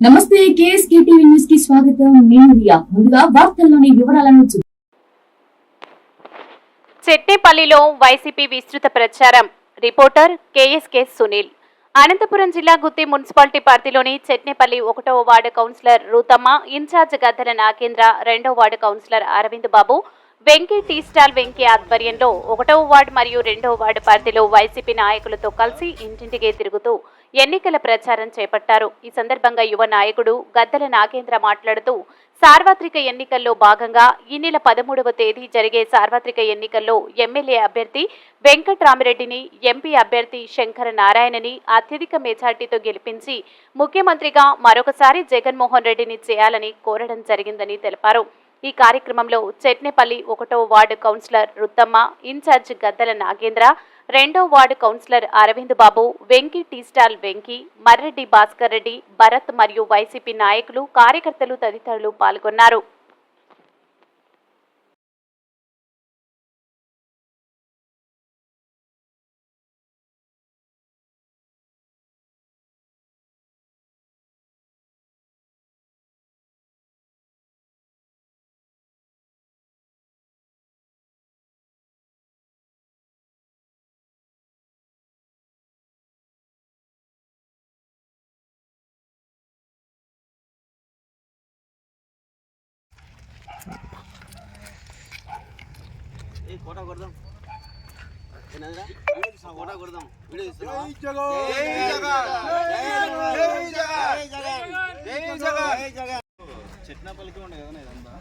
నమస్తే KSK TV న్యూస్కి స్వాగతం. నేను రియా. ముందుగా వార్తల్లోని వివరాలను చూ- చెట్నేపల్లిలో వైసీపీ విస్తృత ప్రచారం. Reporter KSK Sunil. అనంతపురం జిల్లా గుత్తి మున్సిపాలిటీ పరిధిలోని చెట్నేపల్లి ఒకటవ ward councillor Ruthamma incharge Gaddela Nagendra రెండవ ward councillor Arvind Babu Venky tea stall Venky ఆధ్వర్యంలో ఒకటవ వార్డు మరియు రెండవ వార్డు పరిధిలో వైసీపీ నాయకులతో కలిసి ఇంటింటికే తిరుగుతూ ఎన్నికల ప్రచారం చేపట్టారు. ఈ సందర్భంగా యువ నాయకుడు గద్దల నాగేంద్ర మాట్లాడుతూ సార్వత్రిక ఎన్నికల్లో భాగంగా ఈ నెల పదమూడవ తేదీ జరిగే సార్వత్రిక ఎన్నికల్లో ఎమ్మెల్యే అభ్యర్థి వెంకట్రామిరెడ్డిని ఎంపీ అభ్యర్థి శంకర నారాయణని అత్యధిక మెజార్టీతో గెలిపించి ముఖ్యమంత్రిగా మరొకసారి జగన్మోహన్ రెడ్డిని చేయాలని కోరడం జరిగిందని తెలిపారు. ఈ కార్యక్రమంలో చెట్నేపల్లి ఒకటో ward councillor Ruthamma incharge Gaddala Nagendra రెండో ward councillor Arvind Babu Venky tea stall Venky Marreddy Bhaskar Reddy Bharat మరియు వైసీపీ నాయకులు కార్యకర్తలు తదితరులు పాల్గొన్నారు. కోట కొడదాం. కోట కొడదాం. వీడియో? చెట్నపల్లికి ఉండే కదా ఇదంతా.